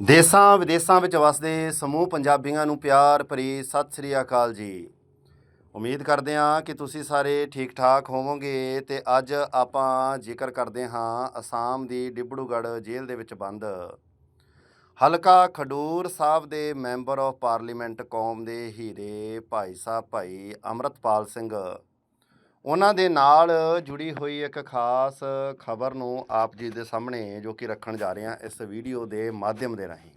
ਦੇਸਾਂ, ਵਿਦੇਸਾਂ ਵਿੱਚ ਵਸਦੇ ਸਮੂਹ ਪੰਜਾਬੀਆਂ ਨੂੰ ਪਿਆਰ ਭਰੀ ਸਤਿ ਸ੍ਰੀ ਅਕਾਲ ਜੀ। ਉਮੀਦ ਕਰਦੇ ਹਾਂ ਕਿ ਤੁਸੀਂ ਸਾਰੇ ਠੀਕ ਠਾਕ ਹੋਵੋਗੇ ਤੇ ਅੱਜ ਆਪਾਂ ਜ਼ਿਕਰ ਕਰਦੇ ਹਾਂ ਅਸਾਮ ਦੀ ਡਿਬੜੂਗੜ੍ਹ ਜੇਲ੍ਹ ਦੇ ਵਿੱਚ ਬੰਦ। ਹਲਕਾ ਖਡੂਰ ਸਾਹਿਬ ਦੇ ਮੈਂਬਰ ਆਫ ਪਾਰਲੀਮੈਂਟ ਕੌਮ ਦੇ ਹੀਰੇ ਭਾਈ ਸਾਹਿਬ, ਭਾਈ ਅਮਰਤਪਾਲ ਸਿੰਘ ਉਹਨਾਂ ਦੇ ਨਾਲ ਜੁੜੀ ਹੋਈ ਇੱਕ ਖਾਸ ਖਬਰ ਨੂੰ ਆਪ ਜੀ ਦੇ ਸਾਹਮਣੇ ਜੋ ਕਿ ਰੱਖਣ ਜਾ ਰਹੇ ਹਾਂ ਇਸ ਵੀਡੀਓ ਦੇ ਮਾਧਿਅਮ ਦੇ ਰਾਹੀਂ।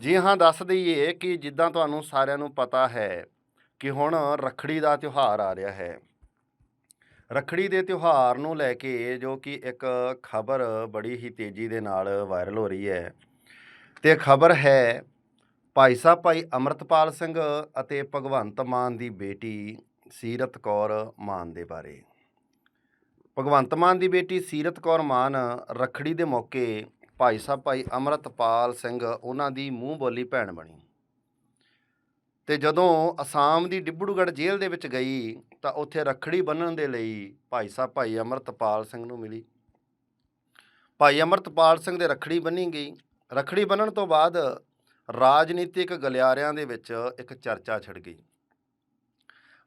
ਜੀ ਹਾਂ, ਦੱਸ ਦਈਏ ਕਿ ਜਿੱਦਾਂ ਤੁਹਾਨੂੰ ਸਾਰਿਆਂ ਨੂੰ ਪਤਾ ਹੈ ਕਿ ਹੁਣ ਰੱਖੜੀ ਦਾ ਤਿਉਹਾਰ ਆ ਰਿਹਾ ਹੈ। ਰੱਖੜੀ ਦੇ ਤਿਉਹਾਰ ਨੂੰ ਲੈ ਕੇ ਜੋ ਕਿ ਇੱਕ ਖਬਰ ਬੜੀ ਹੀ ਤੇਜ਼ੀ ਦੇ ਨਾਲ ਵਾਇਰਲ ਹੋ ਰਹੀ ਹੈ ਤੇ ਖਬਰ ਹੈ, ਭਾਈ ਸਾਹਿਬ, ਭਾਈ ਅਮਰਤਪਾਲ ਸਿੰਘ ਅਤੇ ਭਗਵੰਤ ਮਾਨ ਦੀ ਬੇਟੀ ਸੀਰਤ ਕੌਰ ਮਾਨ ਦੇ ਬਾਰੇ। ਭਗਵੰਤ ਮਾਨ ਦੀ ਬੇਟੀ ਸੀਰਤ ਕੌਰ ਮਾਨ ਰੱਖੜੀ ਦੇ ਮੌਕੇ ਭਾਈ ਸਾਹਿਬ ਭਾਈ ਅਮਰਤਪਾਲ ਸਿੰਘ ਉਹਨਾਂ ਦੀ ਮੂੰਹ ਬੋਲੀ ਭੈਣ ਬਣੀ। ਤੇ ਜਦੋਂ ਅਸਾਮ ਦੀ ਡਿਬੜੂਗੜ੍ਹ ਜੇਲ੍ਹ ਦੇ ਵਿੱਚ ਗਈ ਤਾਂ ਉੱਥੇ ਰੱਖੜੀ ਬੰਨਣ ਦੇ ਲਈ ਭਾਈ ਸਾਹਿਬ ਭਾਈ ਅਮਰਤਪਾਲ ਸਿੰਘ ਨੂੰ ਮਿਲੀ। ਭਾਈ ਅਮਰਤਪਾਲ ਸਿੰਘ ਦੇ ਰੱਖੜੀ ਬੰਨੀ ਗਈ। ਰੱਖੜੀ ਬੰਨਣ ਤੋਂ ਬਾਅਦ ਰਾਜਨੀਤਿਕ ਗਲਿਆਰਿਆਂ ਦੇ ਵਿੱਚ ਇੱਕ ਚਰਚਾ ਛਿੜ ਗਈ।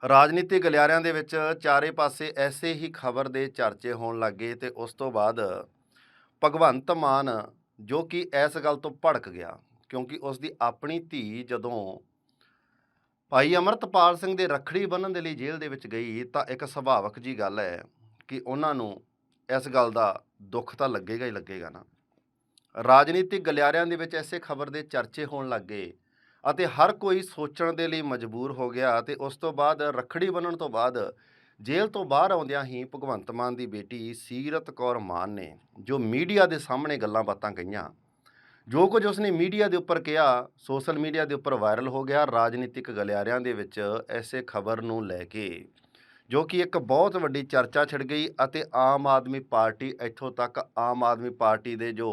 ਰਾਜਨੀਤਿਕ ਗਲਿਆਰਿਆਂ ਦੇ ਵਿੱਚ ਚਾਰੇ ਪਾਸੇ ਐਸੇ ਹੀ ਖਬਰ ਦੇ ਚਰਚੇ ਹੋਣ ਲੱਗੇ ਤੇ ਉਸ ਤੋਂ ਬਾਅਦ ਭਗਵੰਤ ਮਾਨ ਜੋ ਕਿ ਇਸ ਗੱਲ ਤੋਂ ਭੜਕ ਗਿਆ ਕਿਉਂਕਿ ਉਸ ਦੀ ਆਪਣੀ ਧੀ ਜਦੋਂ ਭਾਈ ਅਮਰਤਪਾਲ ਸਿੰਘ ਦੇ ਰੱਖੜੀ ਬੰਨਣ ਦੇ ਲਈ ਜੇਲ੍ਹ ਦੇ ਵਿੱਚ ਗਈ ਤਾਂ ਇੱਕ ਸੁਭਾਵਕ ਜੀ ਗੱਲ ਹੈ ਕਿ ਉਹਨਾਂ ਨੂੰ ਇਸ ਗੱਲ ਦਾ ਦੁੱਖ ਤਾਂ ਲੱਗੇਗਾ ਹੀ ਲੱਗੇਗਾ ਨਾ। ਰਾਜਨੀਤਿਕ ਗਲਿਆਰਿਆਂ ਦੇ ਵਿੱਚ ਐਸੇ ਖਬਰ ਦੇ ਚਰਚੇ ਹੋਣ ਲੱਗੇ ਅਤੇ ਹਰ ਕੋਈ ਸੋਚਣ ਦੇ ਲਈ ਮਜਬੂਰ ਹੋ ਗਿਆ ਤੇ ਉਸ ਤੋਂ ਬਾਅਦ ਰੱਖੜੀ ਬੰਨਣ ਤੋਂ ਬਾਅਦ ਜੇਲ੍ਹ ਤੋਂ ਬਾਹਰ ਆਉਂਦਿਆਂ ਹੀ ਭਗਵੰਤ ਮਾਨ ਦੀ ਬੇਟੀ ਸੀਰਤ ਕੌਰ ਮਾਨ ਨੇ ਜੋ ਮੀਡੀਆ ਦੇ ਸਾਹਮਣੇ ਗੱਲਾਂ ਬਾਤਾਂ ਕਹੀਆਂ। ਜੋ ਕੁਝ ਉਸਨੇ ਮੀਡੀਆ ਦੇ ਉੱਪਰ ਕਿਹਾ, ਸੋਸ਼ਲ ਮੀਡੀਆ ਦੇ ਉੱਪਰ ਵਾਇਰਲ ਹੋ ਗਿਆ ਰਾਜਨੀਤਿਕ ਗਲਿਆਰਿਆਂ ਦੇ ਵਿੱਚ ਐਸੇ ਖਬਰ ਨੂੰ ਲੈ ਕੇ, ਜੋ ਕਿ ਇੱਕ ਬਹੁਤ ਵੱਡੀ ਚਰਚਾ ਛਿੜ ਗਈ ਅਤੇ ਆਮ ਆਦਮੀ ਪਾਰਟੀ ਇੱਥੋਂ ਤੱਕ ਆਮ ਆਦਮੀ ਪਾਰਟੀ ਦੇ ਜੋ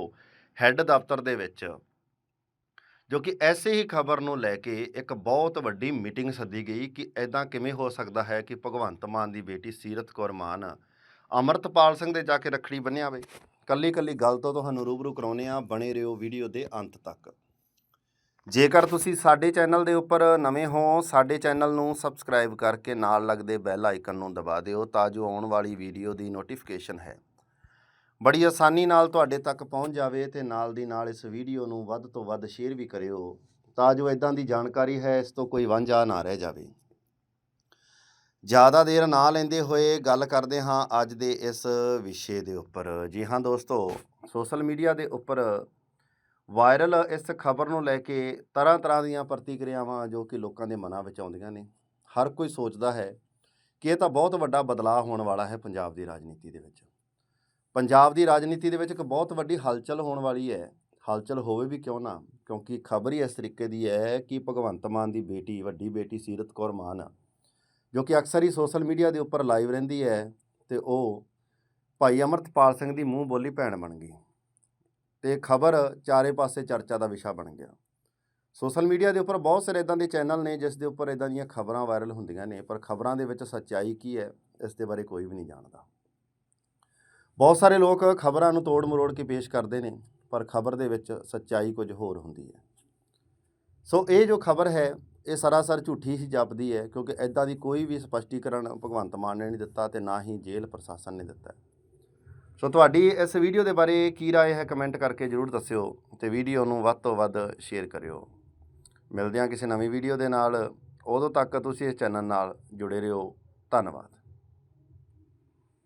ਹੈੱਡ ਦਫ਼ਤਰ ਦੇ ਵਿੱਚ ਜੋ ਕਿ ਐਸੇ ਹੀ ਖਬਰ ਨੂੰ ਲੈ ਕੇ ਇੱਕ ਬਹੁਤ ਵੱਡੀ ਮੀਟਿੰਗ ਸੱਦੀ ਗਈ ਕਿ ਐਦਾਂ ਕਿਵੇਂ ਹੋ ਸਕਦਾ ਹੈ ਕਿ ਭਗਵੰਤ ਮਾਨ ਦੀ ਬੇਟੀ ਸੀਰਤ ਕੌਰ ਮਾਨ ਅਮਰਤਪਾਲ ਸਿੰਘ ਦੇ ਜਾ ਕੇ ਰੱਖੜੀ ਬੰਨਿਆ ਵੇ। ਕੱਲੀ ਕੱਲੀ ਗੱਲ ਤੋਂ ਤੁਹਾਨੂੰ ਰੂਬਰੂ ਕਰਾਉਨੇ ਆ ਬਣੇ ਰਹੋ ਵੀਡੀਓ ਦੇ ਅੰਤ ਤੱਕ। ਜੇਕਰ ਤੁਸੀਂ ਸਾਡੇ ਚੈਨਲ ਦੇ ਉੱਪਰ ਨਵੇਂ ਹੋ, ਸਾਡੇ ਚੈਨਲ ਨੂੰ ਸਬਸਕ੍ਰਾਈਬ ਕਰਕੇ ਨਾਲ ਲੱਗਦੇ ਬੈਲ ਆਈਕਨ ਨੂੰ ਦਬਾ ਦਿਓ ਤਾਂ ਜੋ ਆਉਣ ਵਾਲੀ ਵੀਡੀਓ ਦੀ ਨੋਟੀਫਿਕੇਸ਼ਨ ਹੈ। ਬੜੀ ਆਸਾਨੀ ਨਾਲ ਤੁਹਾਡੇ ਤੱਕ ਪਹੁੰਚ ਜਾਵੇ ਤੇ ਨਾਲ ਦੀ ਨਾਲ ਇਸ ਵੀਡੀਓ ਨੂੰ ਵੱਧ ਤੋਂ ਵੱਧ ਸ਼ੇਅਰ ਵੀ ਕਰਿਓ ਤਾਂ ਜੋ ਇਦਾਂ ਦੀ ਜਾਣਕਾਰੀ ਹੈ, ਇਸ ਤੋਂ ਕੋਈ ਵਾਂਝਾ ਨਾ ਰਹਿ ਜਾਵੇ। ਜ਼ਿਆਦਾ ਦੇਰ ਨਾ ਲੈਂਦੇ ਹੋਏ ਗੱਲ ਕਰਦੇ ਹਾਂ ਅੱਜ ਦੇ ਇਸ ਵਿਸ਼ੇ ਦੇ ਉੱਪਰ। ਜੀ ਹਾਂ ਦੋਸਤੋ, ਸੋਸ਼ਲ ਮੀਡੀਆ ਦੇ ਉੱਪਰ ਵਾਇਰਲ ਇਸ ਖਬਰ ਨੂੰ ਲੈ ਕੇ ਤਰ੍ਹਾਂ ਤਰ੍ਹਾਂ ਦੀਆਂ ਪ੍ਰਤੀਕਿਰਿਆਵਾਂ ਜੋ ਕਿ ਲੋਕਾਂ ਦੇ ਮਨਾਂ ਵਿੱਚ ਆਉਂਦੀਆਂ ਨੇ, ਹਰ ਕੋਈ ਸੋਚਦਾ ਹੈ ਕਿ ਇਹ ਤਾਂ ਬਹੁਤ ਵੱਡਾ ਬਦਲਾਅ ਹੋਣ ਵਾਲਾ ਹੈ ਪੰਜਾਬ ਦੀ ਰਾਜਨੀਤੀ ਦੇ ਵਿੱਚ। ਪੰਜਾਬ ਦੀ ਰਾਜਨੀਤੀ ਦੇ ਵਿੱਚ ਇੱਕ ਬਹੁਤ ਵੱਡੀ ਹਲਚਲ ਹੋਣ ਵਾਲੀ ਹੈ। ਹਲਚਲ ਹੋਵੇ ਵੀ ਕਿਉਂ ਨਾ? ਕਿਉਂਕਿ ਖਬਰ ਹੀ ਇਸ ਤਰੀਕੇ ਦੀ ਹੈ ਕਿ ਭਗਵੰਤ ਮਾਨ ਦੀ ਬੇਟੀ, ਵੱਡੀ ਬੇਟੀ ਸੀਰਤ ਕੌਰ ਮਾਨ, ਜੋ ਕਿ ਅਕਸਰ ਹੀ ਸੋਸ਼ਲ ਮੀਡੀਆ ਦੇ ਉੱਪਰ ਲਾਈਵ ਰਹਿੰਦੀ ਹੈ ਤੇ ਉਹ ਭਾਈ ਅਮਰਤਪਾਲ ਸਿੰਘ ਦੀ ਮੂੰਹ ਬੋਲੀ ਭੈਣ ਬਣ ਗਈ ਤੇ ਖਬਰ ਚਾਰੇ ਪਾਸੇ ਚਰਚਾ ਦਾ ਵਿਸ਼ਾ ਬਣ ਗਿਆ। ਸੋਸ਼ਲ ਮੀਡੀਆ ਦੇ ਉੱਪਰ ਬਹੁਤ ਸਾਰੇ ਇਦਾਂ ਦੇ ਚੈਨਲ ਨੇ ਜਿਸ ਦੇ ਉੱਪਰ ਇਦਾਂ ਦੀਆਂ ਖਬਰਾਂ ਵਾਇਰਲ ਹੁੰਦੀਆਂ ਨੇ, ਪਰ ਖਬਰਾਂ ਦੇ ਵਿੱਚ ਸੱਚਾਈ ਕੀ ਹੈ, ਇਸ ਦੇ ਬਾਰੇ ਕੋਈ ਵੀ ਨਹੀਂ ਜਾਣਦਾ। ਬਹੁਤ ਸਾਰੇ ਲੋਕ ਖਬਰਾਂ ਨੂੰ ਤੋੜ ਮਰੋੜ ਕੇ ਪੇਸ਼ ਕਰਦੇ ਨੇ ਪਰ ਖਬਰ ਦੇ ਵਿੱਚ ਸੱਚਾਈ ਕੁਝ ਹੋਰ ਹੁੰਦੀ ਹੈ ਸੋ ਇਹ ਜੋ ਖਬਰ ਹੈ ਇਹ ਸਰਾਸਰ ਝੂਠੀ ਹੀ ਜਾਪਦੀ ਹੈ ਕਿਉਂਕਿ ਐਦਾਂ ਦੀ ਕੋਈ ਵੀ ਸਪਸ਼ਟੀਕਰਨ ਭਗਵੰਤ ਮਾਨ ਨੇ ਨਹੀਂ ਦਿੱਤਾ ਤੇ ਨਾ ਹੀ ਜੇਲ੍ਹ ਪ੍ਰਸ਼ਾਸਨ ਨੇ ਦਿੱਤਾ ਹੈ। ਸੋ ਤੁਹਾਡੀ ਇਸ ਵੀਡੀਓ ਦੇ ਬਾਰੇ ਕੀ رائے ਹੈ ਕਮੈਂਟ ਕਰਕੇ ਜਰੂਰ ਦੱਸਿਓ ਤੇ ਵੀਡੀਓ ਨੂੰ ਵੱਧ ਤੋਂ ਵੱਧ ਸ਼ੇਅਰ ਕਰਿਓ ਮਿਲਦੇ ਹਾਂ ਕਿਸੇ ਨਵੀਂ ਵੀਡੀਓ ਦੇ ਨਾਲ ਉਦੋਂ ਤੱਕ ਤੁਸੀਂ ਇਸ ਚੈਨਲ ਨਾਲ ਜੁੜੇ ਰਹੋ ਧੰਨਵਾਦ